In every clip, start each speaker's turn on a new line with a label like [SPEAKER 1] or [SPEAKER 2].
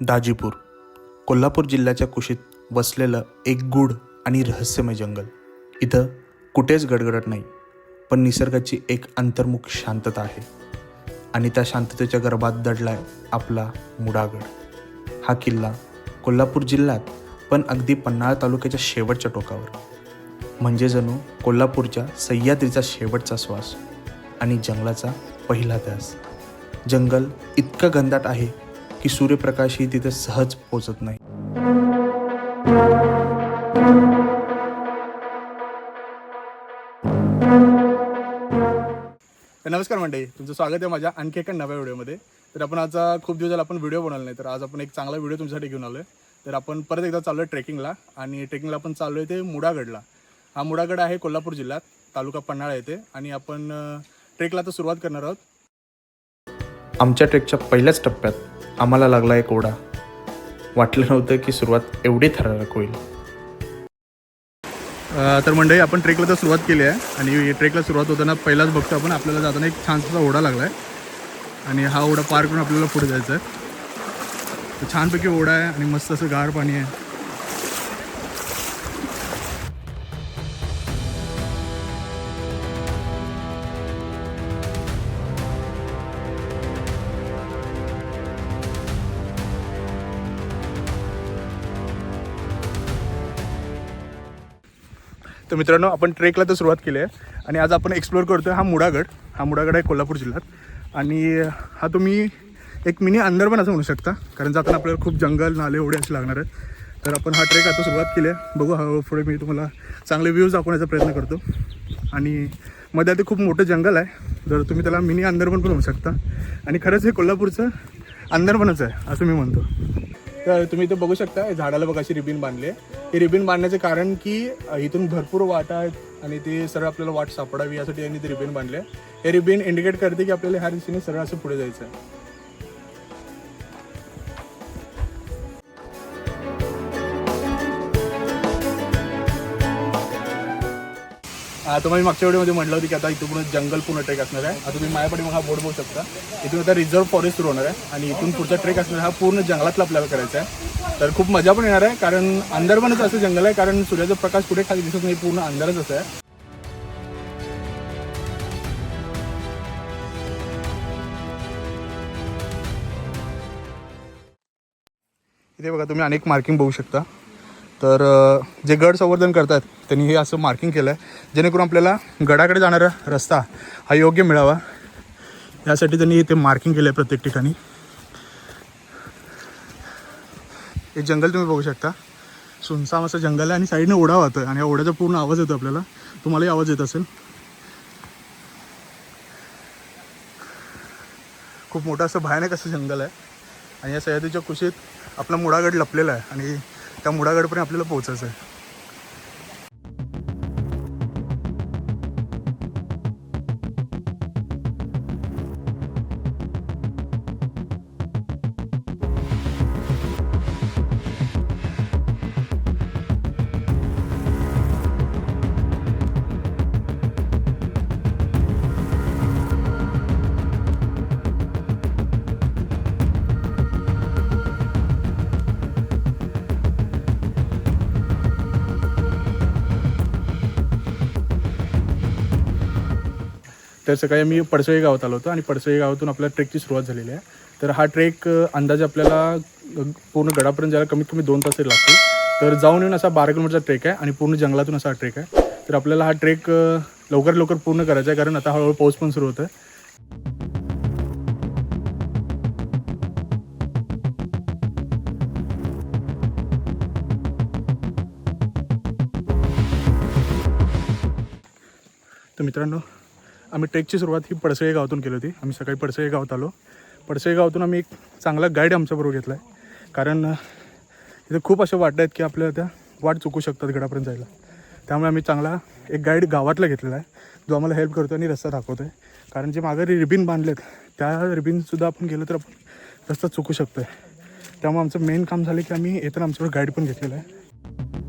[SPEAKER 1] दाजीपूर कोल्हापूर जिल्ह्याच्या कुशीत वसलेलं एक गूढ आणि रहस्यमय जंगल. इथं कुठेच गडगडत नाही पण निसर्गाची एक अंतर्मुख शांतता आहे आणि त्या शांततेच्या गर्भात दडलाय आपला मुडागड. हा किल्ला कोल्हापूर जिल्ह्यात पण अगदी पन्हाळा तालुक्याच्या शेवटच्या टोकावर. म्हणजे जणू कोल्हापूरच्या सह्याद्रीचा शेवटचा श्वास आणि जंगलाचा पहिला ध्यास. जंगल इतकं घनदाट आहे की सूर्यप्रकाशही तिथे सहज पोचत नाही.
[SPEAKER 2] नमस्कार मंडळी तुमचं स्वागत आहे माझ्या आणखी एका नव्या व्हिडिओमध्ये. तर आपण आज खूप दिवस झाला आपण व्हिडिओ बनवला नाही तर आज आपण एक चांगला व्हिडिओ तुमच्यासाठी घेऊन आलो आहे तर आपण परत एकदा चाललो आहे ट्रेकिंगला आणि ट्रेकिंगला आपण चाललो आहे ते मुडागडला. हा मुडागड आहे कोल्हापूर जिल्ह्यात तालुका पन्हाळा येथे. आणि आपण ट्रेकला तर सुरुवात करणार आहोत.
[SPEAKER 1] आमच्या ट्रेकच्या पहिल्याच टप्प्यात आम्हाला लागला एक ओढा. वाटलं नव्हतं की सुरुवात एवढी थरारक होईल.
[SPEAKER 2] तर मंडळी आपण ट्रेकला तर सुरुवात केली आहे आणि ट्रेकला सुरुवात होताना पहिलाच बघतो आपण आपल्याला जाताना एक छानसा ओढा लागला आहे आणि हा ओढा पार करून आपल्याला पुढे जायचं आहे छानपैकी ओढा आहे आणि मस्त असं गार पाणी आहे. तर मित्रांनो आपण ट्रेकला तर सुरुवात केली आहे. आणि आज आपण एक्सप्लोअर करतो हा मुडागड. हा मुडागड आहे कोल्हापूर जिल्ह्यात. आणि हा तुम्ही एक मिनी अंदर पण असं म्हणू शकता कारण जाताना आपल्याला खूप जंगल नाले एवढे असे लागणार आहेत. तर आपण हा ट्रेक आता सुरुवात केली आहे. बघू हळूहळू पुढे मी तुम्हाला चांगले व्ह्यूज दाखवण्याचा प्रयत्न करतो. आणि मध्ये ते खूप मोठं जंगल आहे. जर तुम्ही त्याला मिनी अंदरबन पण म्हणू शकता. आणि खरंच हे कोल्हापूरचं अंदरबनच आहे असं मी म्हणतो. तर तुम्ही इथे बघू शकता झाडाला बघा अशी रिबीन बांधली आहे. हे रिबीन बांधण्याचे कारण की इथून भरपूर वाटा आहेत आणि ते सरळ आपल्याला वाट सापडावी यासाठी यांनी ते रिबीन बांधले हे रिबीन इंडिकेट करते की आपल्याला ह्या दिशेने सरळ असं पुढे जायचं आहे. तुम्हाला मी मागच्या व्हिडिओमध्ये म्हटलं होतं की आता इथून जंगल पूर्ण ट्रेक असणार आहे. आता तुम्ही माझ्या मग हा बोर्ड बघू शकता. इथून आता रिझर्व फॉरेस्ट सुरू होणार आहे आणि इथून पुढचा ट्रेक असणार हा पूर्ण जंगलातला आपल्याला करायचा आहे. तर खूप मजा पण येणार आहे कारण अंधारपणच असं जंगल आहे कारण सूर्याचा प्रकाश कुठे खाली दिसत नाही पूर्ण अंधारच असं आहे. इथे बघा तुम्ही अनेक मार्किंग बघू शकता. तर जे गड संवर्धन करतात त्यांनी हे असं मार्किंग केलं आहे जेणेकरून आपल्याला गडाकडे जाणारा रस्ता हा योग्य मिळावा. यासाठी त्यांनी इथे मार्किंग केलं आहे प्रत्येक ठिकाणी. हे जंगल तुम्ही बघू शकता. सुनसाम असं जंगल आहे आणि साईडने ओढा होतं आणि या ओढ्याचा पूर्ण आवाज येतो आपल्याला. तुम्हालाही आवाज येत असेल. खूप मोठं असं भयानक असं जंगल आहे. आणि या सह्याद्रीच्या कुशीत आपला मुडागड लपलेला आहे आणि त्या मुडागडपर्यंत आपल्याला पोहोचायचं आहे तर सकाळी आम्ही पडसळी गावात आलो होतो आणि पडसळी गावातून आपल्या ट्रेकची सुरुवात झालेली आहे. तर हा ट्रेक अंदाजे आपल्याला पूर्ण गडापर्यंत जायला कमीत कमी दोन तास तरी लागतील. तर जाऊन येऊन असा बारा किलोमीटरचा ट्रेक आहे आणि पूर्ण जंगलातून असा हा ट्रेक आहे. तर आपल्याला हा ट्रेक लवकर लवकर पूर्ण करायचा आहे कारण आता हळूहळू पाऊस पण सुरू होतं तर मित्रांनो आम्ही ट्रेकची सुरुवात ही पडसळे गावातून केली होती. आम्ही सकाळी पडसळे गावात आलो. पडसळे गावातून आम्ही एक चांगला गाईड आमच्याबरोबर घेतला आहे कारण इथं इथे खूप अशा वाटत आहेत की आपल्याला त्या वाट चुकू शकतात गडापर्यंत जायला. त्यामुळे आम्ही चांगला एक गाईड गावातला घेतलेला आहे जो आम्हाला हेल्प करतो आणि रस्ता दाखवतो आहे कारण जे मागे रिबिन बांधलेत त्या रिबिनसुद्धा आपण गेलो तर आपण रस्ता चुकू शकतो आहे त्यामुळे आमचं मेन काम झालं की आम्ही येताना आमच्याकडे गाईड पण घेतलेला आहे.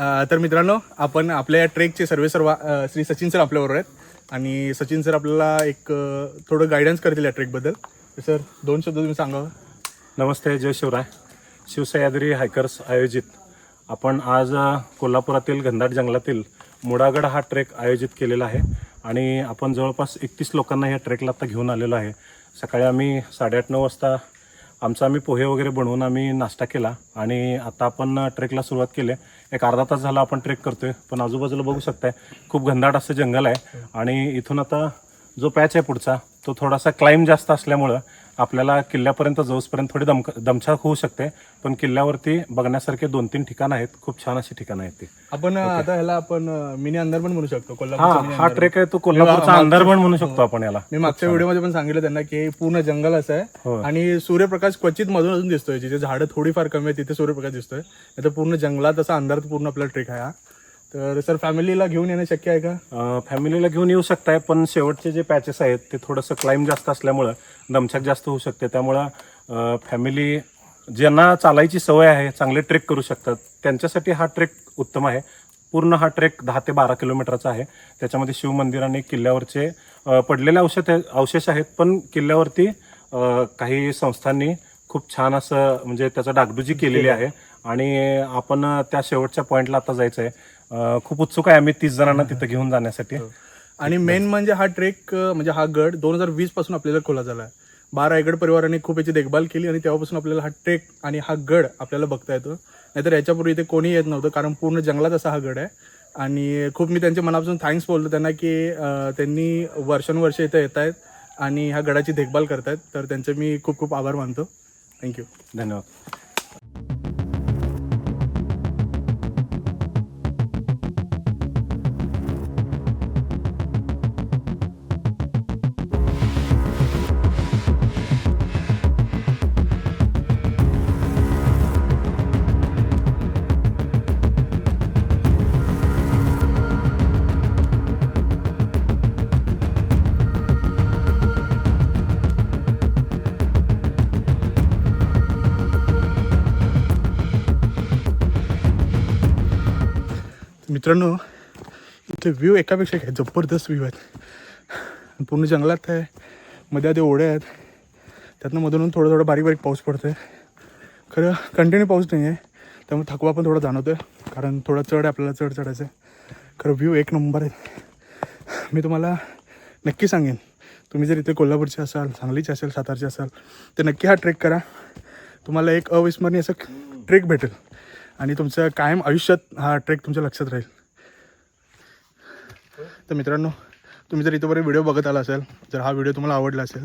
[SPEAKER 2] तर मित्रांनो आपण आपल्या या ट्रेकचे सर्वे सर्व श्री सचिन सर आपल्याबरोबर आहेत. आणि सचिन सर आपल्याला एक थोडं गायडन्स करतील या ट्रेकबद्दल सर दोन शब्द तुम्ही सांगा.
[SPEAKER 3] नमस्ते जय शिवराय. शिवसह्याद्री हायकर्स आयोजित. आपण आज कोल्हापुरातील घनदाट जंगलातील मुडागड हा ट्रेक आयोजित केलेला आहे. आणि आपण जवळपास एकतीस लोकांना ह्या ट्रेकला आता घेऊन आलेलो आहे. सकाळी आम्ही साडेआठ नऊ वाजता आमचा आम्ही पोहे वगैरे बनवून आम्ही नाश्ता केला आणि आता आपण ट्रेकला सुरुवात केली आहे. एक अर्धा तास झाला आपण ट्रेक करतोय पण आजूबाजूला बघू शकताय खूप घनदाट असं जंगल आहे आणि इथून आता जो पॅच आहे पुढचा तो थोडासा क्लाइम जास्त असल्यामुळं आपल्याला किल्ल्यापर्यंत जाऊसपर्यंत थोडी दम दमछाक होऊ शकते. पण किल्ल्यावरती बघण्यासारखे दोन तीन ठिकाणं आहेत. खूप छान अशी ठिकाणं आहेत ती.
[SPEAKER 2] आपण आता ह्याला आपण मिनी अंदर पण म्हणू शकतो
[SPEAKER 3] हा
[SPEAKER 2] mini
[SPEAKER 3] हा. ट्रेक आहे तो कोल्हापूरचा अंदरबण म्हणू शकतो आपण याला.
[SPEAKER 2] मी मागच्या व्हिडिओमध्ये पण सांगितलं त्यांना की पूर्ण जंगल असं आहे.
[SPEAKER 3] हो.
[SPEAKER 2] आणि सूर्यप्रकाश क्वचित मधून अजून दिसतोय. जिथे झाडं थोडीफार कमी आहेत तिथे सूर्यप्रकाश दिसतोय. नाही तर पूर्ण जंगलात असा अंधारात पूर्ण आपला ट्रेक आहे हा. तर सर फॅमिलीला घेऊन येणं शक्य आहे का?
[SPEAKER 3] फॅमिलीला घेऊन येऊ शकताय पण शेवटचे जे पॅचेस आहेत ते थोडंसं क्लाइम जास्त असल्यामुळं दमछाक जास्त होऊ शकते. त्यामुळं फॅमिली ज्यांना चालायची सवय आहे चांगले ट्रेक करू शकतात त्यांच्यासाठी हा ट्रेक उत्तम आहे. पूर्ण हा ट्रेक दहा ते बारा किलोमीटरचा आहे. त्याच्यामध्ये शिवमंदिर आणि किल्ल्यावरचे पडलेले औषध अवशेष आहेत पण किल्ल्यावरती काही संस्थांनी खूप छान असं म्हणजे त्याचं डागडुजी केलेली आहे. आणि आपण त्या शेवटच्या पॉईंटला आता जायचं आहे अ, खूप उत्सुक आहे आम्ही तीस जणांना तिथं घेऊन जाण्यासाठी.
[SPEAKER 2] आणि मेन म्हणजे हा ट्रेक अ, म्हणजे हा गड दोन हजार वीसपासून आपल्याला खोला झाला आहे. बारा रायगड परिवाराने खूप याची देखभाल केली आणि तेव्हापासून आपल्याला हा ट्रेक आणि हा गड आपल्याला बघता येतो. नाहीतर याच्यापूर्वी इथे कोणी येत नव्हतं कारण पूर्ण जंगलात असा हा गड आहे. आणि खूप मी त्यांच्या मनापासून थँक्स बोलतो त्यांना की अ, त्यांनी वर्षानुवर्ष इथे येत आहेत आणि ह्या गडाची देखभाल करतायत. तर त्यांचे मी खूप खूप आभार मानतो. थँक्यू
[SPEAKER 3] धन्यवाद.
[SPEAKER 2] मित्रांनो इथे व्ह्यू एकापेक्षा काय जबरदस्त व्ह्यू आहेत. पूर्ण जंगलात आहे मध्ये आधी ओढे आहेत. त्यातनं मधून थोडं थोडं बारीक बारीक पाऊस पडतो आहे खरं कंटिन्यू पाऊस नाही आहे त्यामुळे थकवा पण थोडा जाणवतो आहे कारण थोडा चढ आहे आपल्याला चढ चढायचं आहे खरं व्ह्यू एक नंबर आहे मी तुम्हाला नक्की सांगेन तुम्ही जर इथे कोल्हापूरचे असाल सांगलीचे असेल सातारचे असाल तर नक्की हा ट्रेक करा. तुम्हाला एक अविस्मरणीय असं ट्रेक भेटेल. आणि तुमचं कायम आयुष्यात हा ट्रेक तुमच्या लक्षात राहील. तर मित्रांनो तुम्ही जर इथंपर्यंत व्हिडिओ बघत आला असेल जर हा व्हिडिओ तुम्हाला आवडला असेल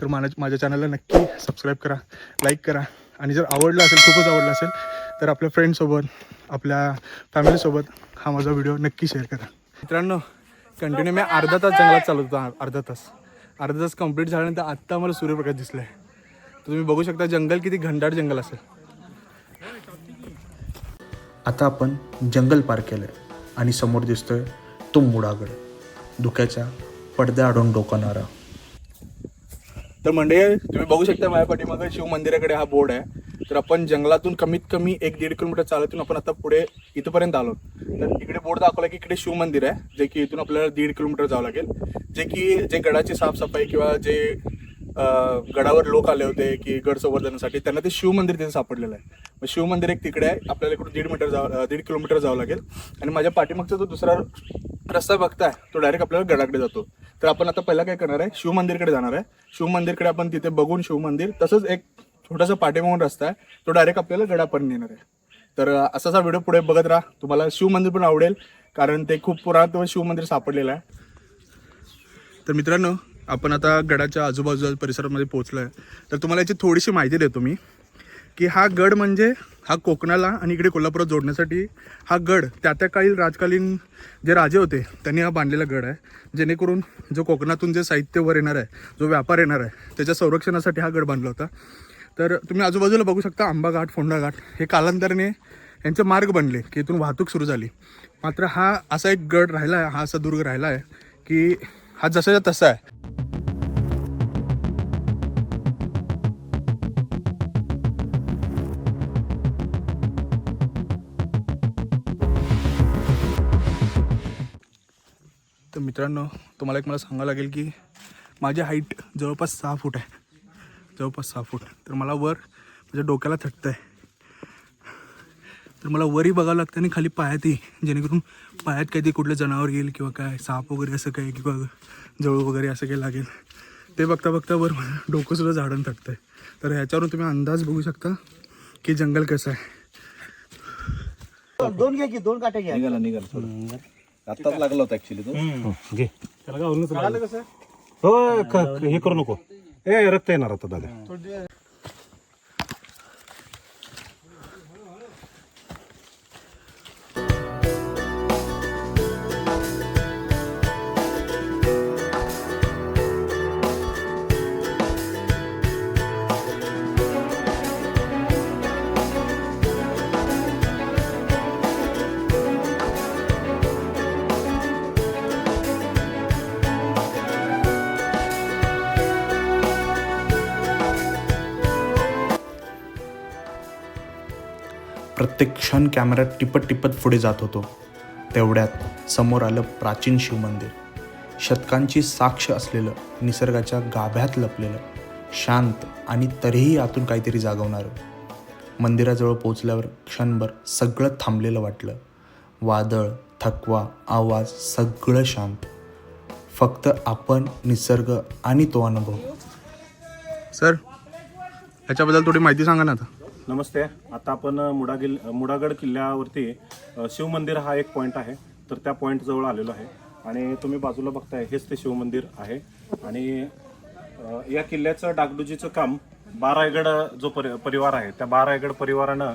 [SPEAKER 2] तर माझ्या माझ्या चॅनलला नक्की सबस्क्राईब करा लाईक करा. आणि जर आवडला असेल खूपच आवडला असेल तर आपल्या फ्रेंडसोबत आपल्या फॅमिलीसोबत हा माझा व्हिडिओ नक्की शेअर करा. मित्रांनो कंटिन्यू मी अर्धा तास जंगलात चालत होता अर्धा तास. अर्धा तास कंप्लीट झाल्यानंतर आत्ता मला सूर्यप्रकाश दिसला आहे तर तुम्ही बघू शकता जंगल किती घनदाट जंगल असेल.
[SPEAKER 1] आता आपण जंगल पार केलं आहे आणि समोर दिसतोय तो मुडागड धुक्याच्या पडद्या आढळून डोकावणारा.
[SPEAKER 2] तर म्हणजे तुम्ही बघू शकता माझ्या पाठीमागे शिव मंदिराकडे हा बोर्ड आहे. तर आपण जंगलातून कमीत कमी एक दीड किलोमीटर चालतून आपण आता पुढे इथपर्यंत आलो. तर इकडे बोर्ड दाखवला की इकडे शिव मंदिर आहे जे की इथून आपल्याला दीड किलोमीटर जावं लागेल. जे की जे गडाची साफसफाई किंवा जे गडावर लोक आले होते की गड संवर्धनासाठी. त्यांना ते शिवमंदिर तिथे सापडलेलं आहे. मग शिवमंदिर एक तिकडे आहे. आपल्याला इकडून दीड मीटर जावं दीड किलोमीटर जावं लागेल. आणि माझ्या पाठीमागचा जो दुसरा रस्ता बघताय तो डायरेक्ट आपल्याला गडाकडे जातो. तर आपण आता पहिला काय करणार आहे? शिवमंदिरकडे जाणार आहे. शिवमंदिरकडे आपण तिथे बघून शिवमंदिर तसंच एक छोटासा पाठीमागून रस्ता आहे. तो डायरेक्ट आपल्याला गडापर्यंत नेणार आहे. तर असा असाच हा व्हिडिओ पुढे बघत राहा. तुम्हाला शिवमंदिर पण आवडेल कारण ते खूप पुरातन शिवमंदिर सापडलेलं आहे. तर मित्रांनो आपण आता गडाच्या आजूबाजूच्या परिसरामध्ये पोहोचलो आहे तर तुम्हाला याची थोडीशी माहिती देतो मी की हा गड म्हणजे हा कोकणाला आणि इकडे कोल्हापुरात जोडण्यासाठी हा गड त्या त्या काळी राजकालीन जे राजे होते त्यांनी हा बांधलेला गड आहे. जेणेकरून जो कोकणातून जे साहित्य वर येणार आहे जो व्यापार येणार आहे त्याच्या संरक्षणासाठी हा गड बांधला होता. तर तुम्ही आजूबाजूला बघू शकता आंबा घाट फोंडा घाट हे कालांतराने यांचे मार्ग बनले की इथून वाहतूक सुरू झाली. मात्र हा असा एक गड राहिला आहे हा असा दुर्ग राहिला आहे की हा जसाच्या तसा आहे. मित्रांनो तुम्हाला एक मला सांगावं लागेल की माझी हाईट जवळपास सहा फूट आहे. जवळपास सहा फूट. तर मला वर माझ्या डोक्याला थटतं आहे तर मला वरही बघावं लागतं आणि खाली पायातही जेणेकरून पायात काही ते कुठलं जनावर येईल किंवा काय साप वगैरे असं काही किंवा जवळ वगैरे असं काही लागेल. ते बघता बघता वर डोकंसुद्धा झाडून थकतं आहे तर ह्याच्यावरून तुम्ही अंदाज बघू शकता की जंगल कसं आहे.
[SPEAKER 4] दोन घ्या की दोन काटे घ्या.
[SPEAKER 5] निघाला निघाला. आत्ताच लागला होता ऍक्च्युली तो.
[SPEAKER 3] घे. त्याला गावूनच हो क- हे करू नको. ए रक्त येणार आता दादा.
[SPEAKER 1] क्षण कॅमेरा टिपत टिपत पुढे जात होतो. तेवढ्यात समोर आलं प्राचीन शिवमंदिर. शतकांची साक्ष असलेलं निसर्गाच्या गाभ्यात लपलेलं शांत आणि तरीही आतून काहीतरी जागवणारं. मंदिराजवळ पोचल्यावर क्षणभर सगळं थांबलेलं वाटलं. वादळ थकवा आवाज सगळं शांत. फक्त आपण निसर्ग आणि तो अनुभव.
[SPEAKER 2] सर ह्याच्याबद्दल थोडी माहिती सांगा ना आता.
[SPEAKER 3] नमस्ते. आता आपण मुडा किल मुडागड किल्ल्यावरती शिवमंदिर हा एक पॉईंट आहे. तर त्या पॉईंटजवळ आलेलो आहे. आणि तुम्ही बाजूला बघताय हेच ते शिवमंदिर आहे. आणि या किल्ल्याचं डागडुजीचं काम बारायगड जो परि परिवार आहे त्या बारायगड परिवारानं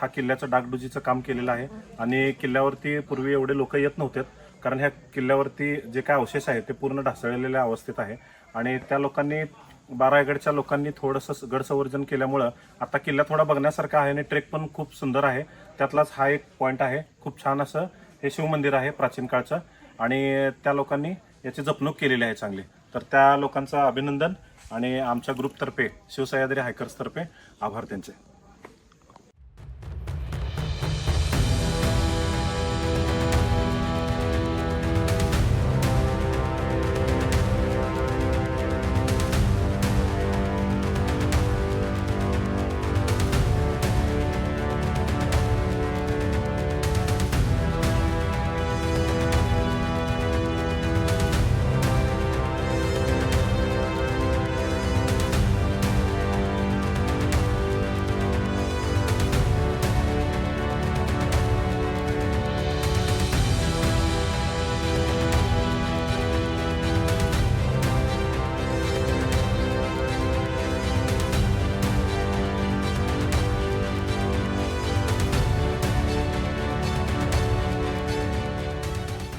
[SPEAKER 3] हा किल्ल्याचं डागडुजीचं काम केलेलं आहे. आणि किल्ल्यावरती पूर्वी एवढे लोक येत नव्हते. कारण ह्या किल्ल्यावरती जे काय अवशेष आहे ते पूर्ण ढासळलेल्या अवस्थेत आहे. आणि त्या लोकांनी बारायगडच्या लोकांनी थोडंसं गडसंवर्जन केल्यामुळं आता किल्ला थोडा बघण्यासारखा आहे आणि ट्रेक पण खूप सुंदर आहे. त्यातलाच हा एक पॉईंट आहे. खूप छान असं हे शिवमंदिर आहे प्राचीन काळचं. आणि त्या लोकांनी याची जपणूक केलेली आहे चांगली. तर त्या लोकांचं अभिनंदन आणि आमच्या ग्रुपतर्फे शिवसह्याद्री हायकर्सतर्फे आभार त्यांचे.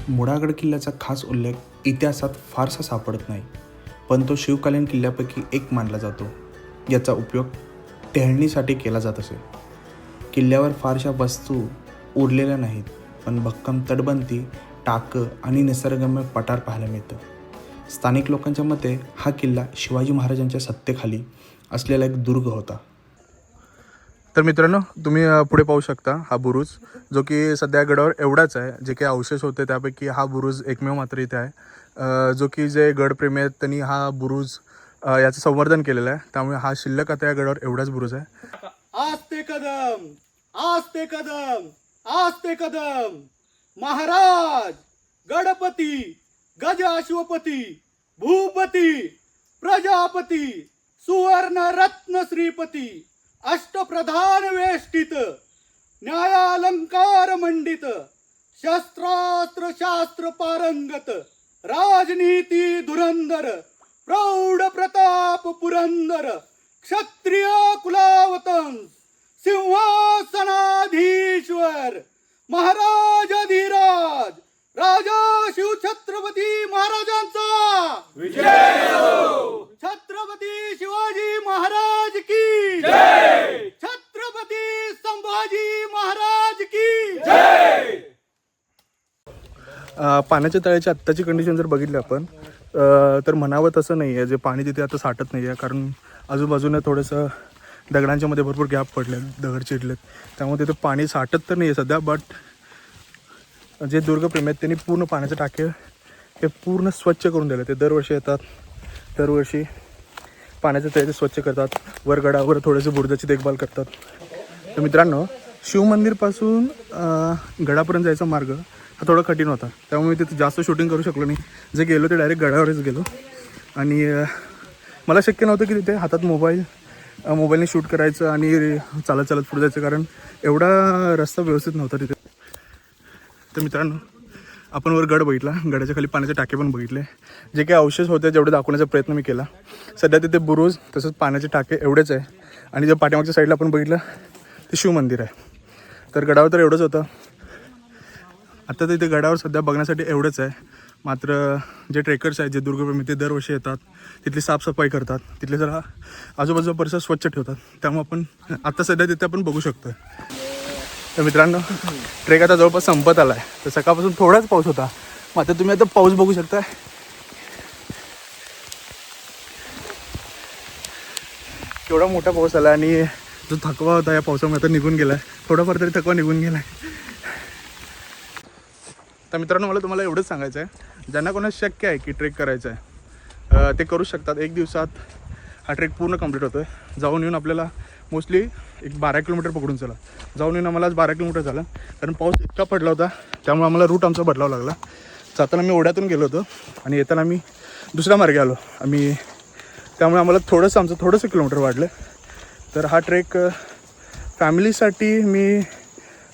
[SPEAKER 1] मुडागड किल्ल्याचा खास उल्लेख इतिहासात फारसा सापडत नाही पण तो शिवकालीन किल्ल्यापैकी एक मानला जातो. याचा उपयोग टेहळणीसाठी केला जात असे. किल्ल्यावर फारशा वस्तू उरलेल्या नाहीत पण भक्कम तटबंदी टाकं आणि निसर्गमय पठार पाहायला मिळतं. स्थानिक लोकांच्या मते हा किल्ला शिवाजी महाराजांच्या सत्तेखाली असलेला एक दुर्ग होता.
[SPEAKER 2] तर मित्रांनो तुम्ही पुढे पाहू शकता हा बुरुज जो की सध्या गडावर एवढाच आहे जे काही अवशेष होते त्यापैकी हा बुरुज एकमेव मात्र इथे आहे. जो की जे गडप्रेमी आहेत त्यांनी हा बुरुज याचं संवर्धन केलेलं आहे. त्यामुळे हा शिल्लक आता या गडावर एवढाच बुरुज आहे.
[SPEAKER 6] आस्ते कदम आस्ते कदम आस्ते कदम. महाराज गणपती गजाशिवपती भूपती प्रजापती सुवर्ण रत्न श्रीपती. अष्टप्रधान वेष्टित न्यायालंकार मंडित शस्त्रास्त्र शास्त्र पारंगत राजनीती धुरंधर प्रौढ प्रताप पुरंदर क्षत्रिय कुलावतंस सिंहासनाधीश्वर महाराज धीराज राजा शिवछत्रपती महाराजांचा. विजय शिवाजी महाराज की छत्रपती संभाजी महाराज की
[SPEAKER 2] अ, पाण्याच्या तळ्याची आत्ताची कंडिशन जर बघितली आपण तर म्हणावं तसं नाही आहे जे पाणी तिथे आता साठत नाही आहे कारण आजूबाजूनं थोडंसं दगडांच्या मध्ये भरपूर गॅप पडले दगड चिरलेत. त्यामुळे तिथे पाणी साठत तर नाही आहे सध्या बट जे दुर्गप्रेमी आहेत त्यांनी पूर्ण पाण्याचे टाके हे पूर्ण स्वच्छ करून दिलं. ते दरवर्षी येतात दरवर्षी पाण्याचं ते ते स्वच्छ करतात. वर गडावर थोडेसे बुर्जाची देखभाल करतात. तर मित्रांनो शिवमंदिरपासून गडापर्यंत जायचा मार्ग हा थोडा कठीण होता. त्यामुळे तिथं जास्त शूटिंग करू शकलो नाही. जे गेलो ते डायरेक्ट गडावरच गेलो. आणि मला शक्य नव्हतं की तिथे हातात मोबाईल मोबाईलने शूट करायचं आणि चालत चालत पुढे जायचं. कारण एवढा रस्ता व्यवस्थित नव्हता तिथे. तर मित्रांनो आपण वर गड बघितला. गडाच्या खाली पाण्याचे टाके पण बघितले. जे काही अवशेष होते जेवढे दाखवण्याचा प्रयत्न मी केला. सध्या तिथे बुरुज तसंच पाण्याचे टाके एवढेच आहे. आणि जे पाठीमागच्या साईडला आपण बघितलं ते शिवमंदिर आहे. तर गडावर तर एवढंच होतं. आता तिथे गडावर सध्या बघण्यासाठी एवढंच आहे. मात्र जे ट्रेकर्स आहेत जे दुर्गप्रेमी ते दरवर्षी येतात. तिथली साफसफाई करतात. तिथले जरा आजूबाजूचा परिसर स्वच्छ ठेवतात. त्यामुळे आपण आत्ता सध्या तिथे आपण बघू शकतो तर मित्रांनो ट्रेक आता जवळपास संपत आला आहे तर सकाळपासून थोडाच पाऊस होता. मग आता तुम्ही आता पाऊस बघू शकता केवढा मोठा पाऊस आला आणि जो थकवा होता या पावसामुळे आता निघून गेला थोडाफार तरी थकवा निघून गेला तर मित्रांनो मला तुम्हाला एवढंच सांगायचं आहे ज्यांना कोणा शक्य आहे की ट्रेक करायचं आहे ते करू शकतात. एक दिवसात हा ट्रेक पूर्ण कंप्लीट होतो आहे जाऊन येऊन आपल्याला मोस्टली एक बारा किलोमीटर पकडून चला. जाऊन येऊन आम्हाला आज बारा किलोमीटर झालं. कारण पाऊस इतका पडला होता त्यामुळे आम्हाला रूट आमचा बदलावा लागला. जाताना मी ओढ्यातून गेलो होतो आणि येताना आम्ही दुसऱ्या मार्गे आलो. आम्ही त्यामुळे आम्हाला थोडंसं आमचं थोडंसं किलोमीटर वाढलं. तर हा ट्रेक फॅमिलीसाठी मी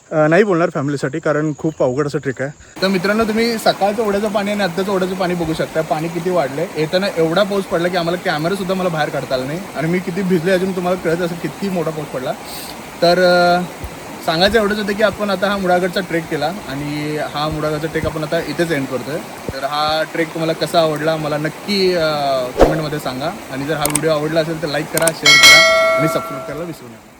[SPEAKER 2] नाही बोलणार फॅमिलीसाठी कारण खूप अवघड असं ट्रेक आहे. तर मित्रांनो तुम्ही सकाळचं ओढ्याचं पाणी आणि आत्ताचं ओढ्याचं पाणी बघू शकता. पाणी किती वाढलं. येताना एवढा पाऊस पडला की आम्हाला कॅमेरासुद्धा मला बाहेर काढता आला नाही. आणि मी किती भिजले अजून तुम्हाला कळत असं किती मोठा पाऊस पडला. तर सांगायचं एवढंच होतं की आपण आता हा मुडागडचा ट्रेक केला आणि हा मुडागडचा ट्रेक आपण आता इथेच एंड करतोय. तर हा ट्रेक तुम्हाला कसा आवडला मला नक्की कमेंटमध्ये सांगा. आणि जर हा व्हिडिओ आवडला असेल तर लाईक करा शेअर करा आणि सबस्क्राईब करायला विसरू नका.